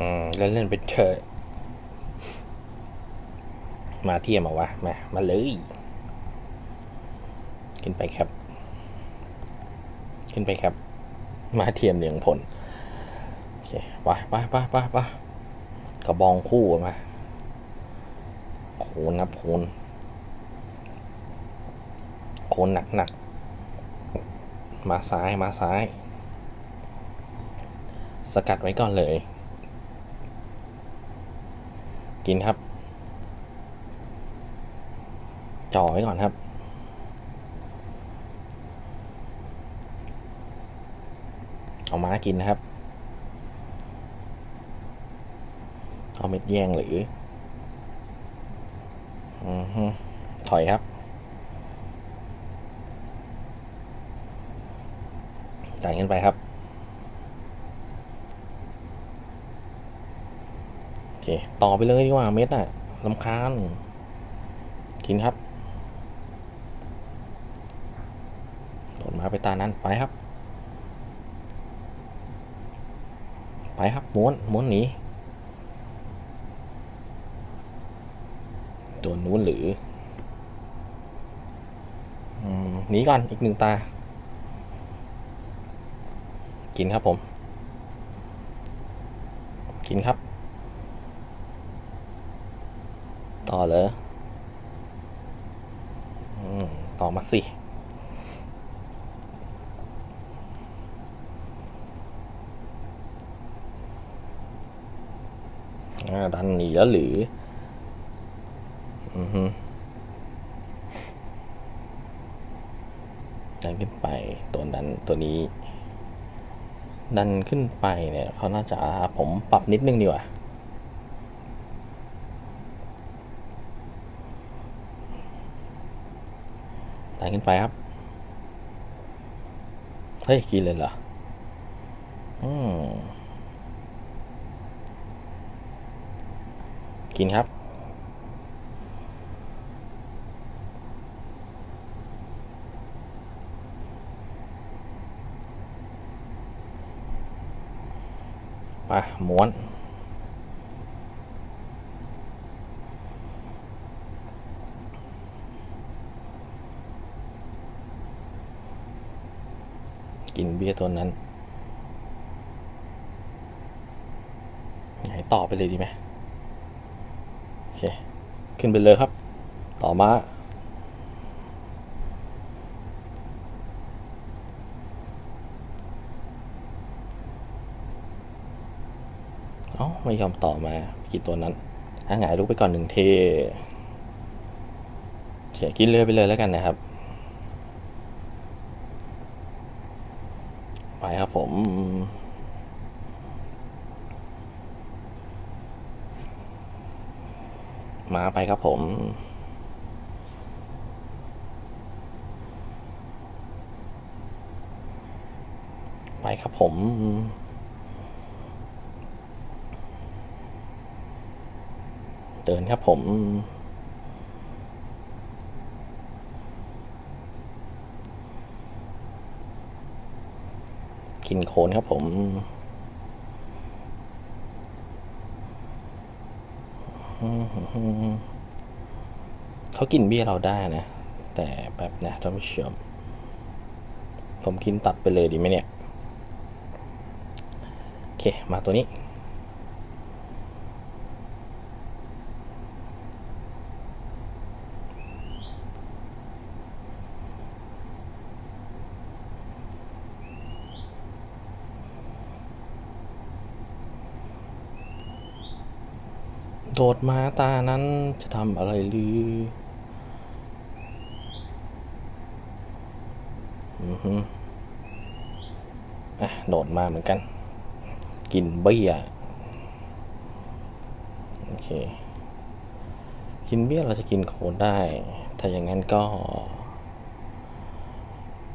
อืมเล่นเล่นเป็นเธอะมาเทียมาวะ มา มาเลย ขึ้นไปครับ ขึ้นไปครับ มาเทียมเหลืองผล โอเคไปไปไปไปไปกระบองคู่มาโคนครับโคนโคนหนักหนัก มาซ้าย มาซ้าย สกัดไว้ก่อนเลย กินครับ จ่อไว้ก่อนครับ เอาม้ากินนะครับ เอาเม็ดแยงหรืออือฮึถอยครับจ่ายเงินไปครับ โอเค ต่อไปเลยดีกว่าเม็ดน่ะลำคาญ กินครับโดดมาไปตานั้นไปครับ ไปครับม้วนม้วนหนีตัวนู้นหรืออืมหนีก่อนอีกหนึ่งตา กินครับผม กินครับ ต่อเลยอืมต่อมาสิ ดันหนีแล้วหรือ อือฮึดันขึ้นไป ตัวนั้นตัวนี้ ดันขึ้นไปเนี่ย เขาน่าจะผมปรับนิดนึงดีกว่า ดันขึ้นไปครับ เฮ้ย กินเลยเหรอ อืมกินครับ ไปม้วน กินเบียร์ตัวนั้นให้ต่อไปเลยดีไหมโอเค ขึ้นไปเลยครับ ต่อมาเอ้าไม่ยอมต่อมากินตัวนั้นหงายลุกไปก่อนหนึ่งเทโอเคกินเรือไปเลยแล้วกันนะครับ ไปครับผมมาไปครับผม ไปครับผม เดินครับผม กินโคนครับผมเขากินเบี้ยเราได้นะ แต่แบบนะท่านผู้ชมผมกินตัดไปเลยดีไหมเนี่ย โอเค มาตัวนี้ โดดมาตานั้นจะทำอะไรหรืออือฮึอะโดดมาเหมือนกัน กินเบี้ยโอเค กินเบี้ยเราจะกินโคนได้ ถ้าอย่างนั้นก็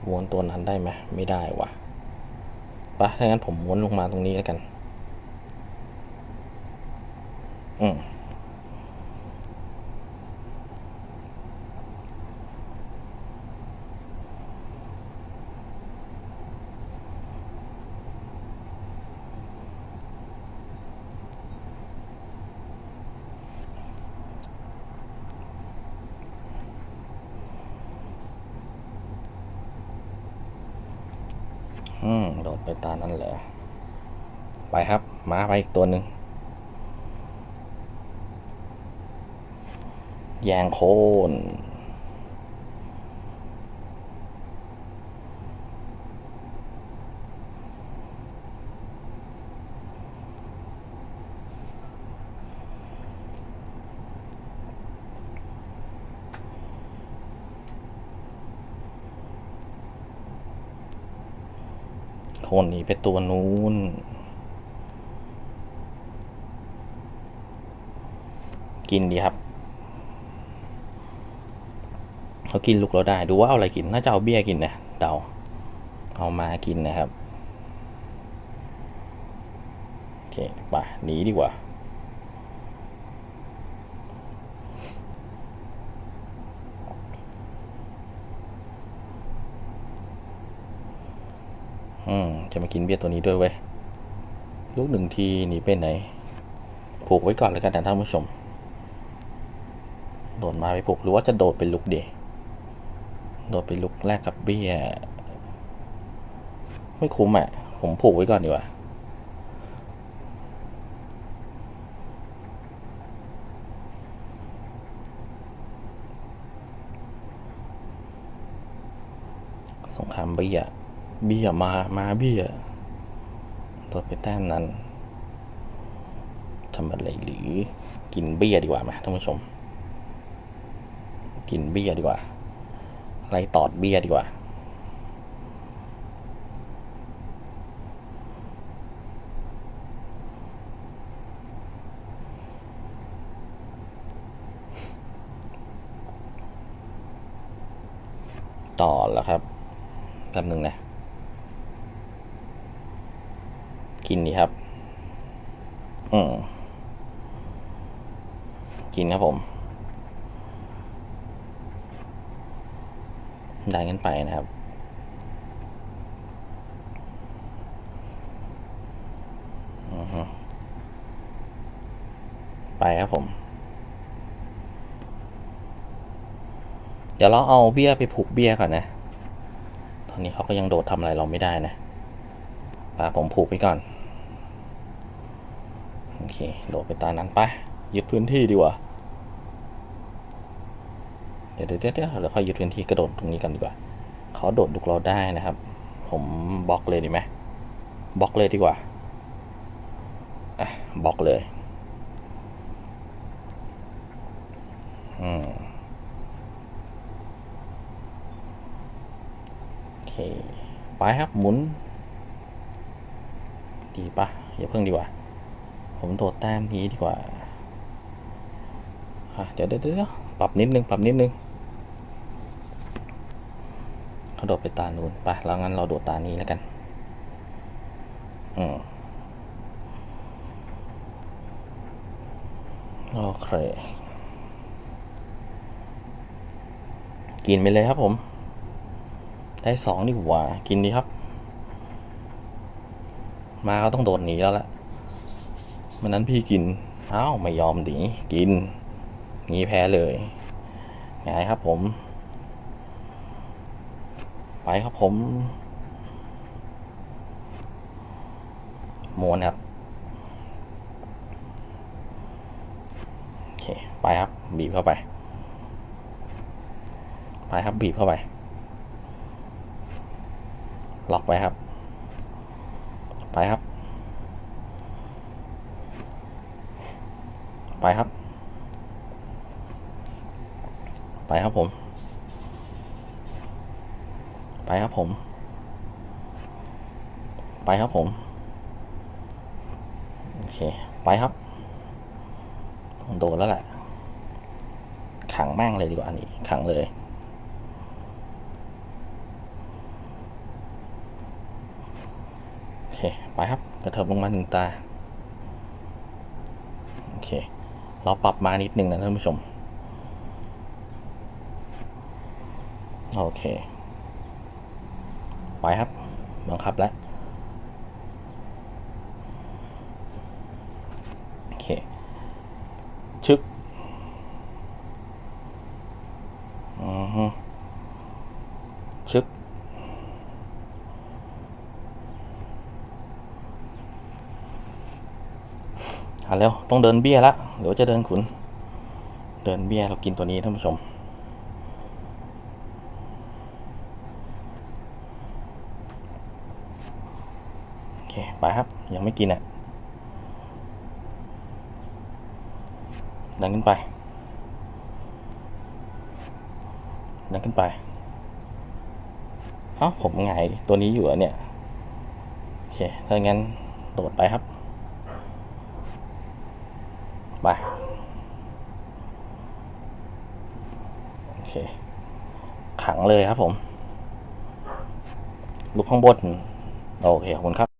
ม้วนตัวนั้นได้ไหมไม่ได้วะปะถ้างั้นผมม้วนลงมาตรงนี้แล้วกัน อืมอืม โดดไปตานั้นเหรอไปครับ มาไปอีกตัวหนึ่ง แยงโคนโคนนี้ไปตัวนู้น กินดีครับ เขากินลูกเราได้ ดูว่าเอาอะไรกิน น่าจะเอาเบี้ยกินนะเดาเอามากินนะครับ โอเคไปหนีดีกว่า อืม จะมากินเบี้ยตัวนี้ด้วยเว้ย ลูกหนึ่งทีหนีไปไหน ผูกไว้ก่อนแล้วกันนะท่านผู้ชม โดดมาไปผูกหรือว่าจะโดดไปลุกเด โดดไปลุกแรกกับเบี้ย ไม่คุ้มอะ ผมผูกไว้ก่อนดีกว่าสงครามเบี้ย เบี้ยมา มาเบี้ยโดดไปแต้มนั้นทำอะไรหรือ กินเบี้ยดีกว่าไหมท่านผู้ชม กินเบี้ยดีกว่า ไล่ตอดเบี้ยดีกว่าต่อแล้วครับแป๊บหนึ่งนะ กินดีครับ อืม กินครับผม ได้กันไปนะครับไปครับผม เดี๋ยวเราเอาเบี้ยไปผูกเบี้ยก่อนนะ ตอนนี้เขาก็ยังโดดทำอะไรเราไม่ได้นะปาผมผูกไปก่อน โอเค โดดไปตามนั้นไปยึดพื้นที่ดีกว่า เดี๋ยวเดี๋ยวเดี๋ยวเราค่อยยึดพื้นที่กระโดดตรงนี้กันดีกว่า เขาโดดดุกเราได้นะครับ ผมบล็อกเลยดีไหมบล็อกเลยดีกว่าอะบล็อกเลยอืมโอเคไปครับหมุน ดีปะอย่าเพิ่งดีกว่า ผมโดดแต้มนี้ดีกว่าอะเดี๋ยวเดี๋ยวเดี๋ยวปรับนิดนึง ปรับนิดนึง เขาโดดไปตานูนไปแล้วงั้นเราโดดตานี้แล้วกัน อืมโอเค กินไปเลยครับผม ได้สองดีกว่า กินดีครับ มาเขาต้องโดดหนีแล้วละมันนั้นพี่กิน เอ้า ไม่ยอมหนี กินงี้แพ้เลยไงครับผม ไปครับผมม้วนครับโอเคไปครับ บีบเข้าไป ไปครับบีบเข้าไป ล็อกไว้ครับ ไปครับ ไปครับ ไปครับผม ไปครับผม ไปครับผม โอเค ไปครับ โดนแล้วแหละ ขังแม่งเลยดีกว่าอันนี้ ขังเลย โอเค ไปครับ กระเถิบลงมาหนึ่งตา โอเค เราปรับมานิดนึงนะท่านผู้ชม โอเค ไปครับ บังคับแล้วโอเค ชึกอือฮึชึกหาแล้ว ต้องเดินเบี้ยละเดี๋ยวจะเดินขุน เดินเบี้ยเรากินตัวนี้ท่านผู้ชม ไปครับ ยังไม่กินอะ ดันขึ้นไป ดันขึ้นไป เอ้า ผมหงายตัวนี้อยู่อะเนี่ย โอเค ถ้างั้นโดดไปครับ ไป โอเค ขังเลยครับผม ลุกข้างบน โอเค ขอบคุณครับ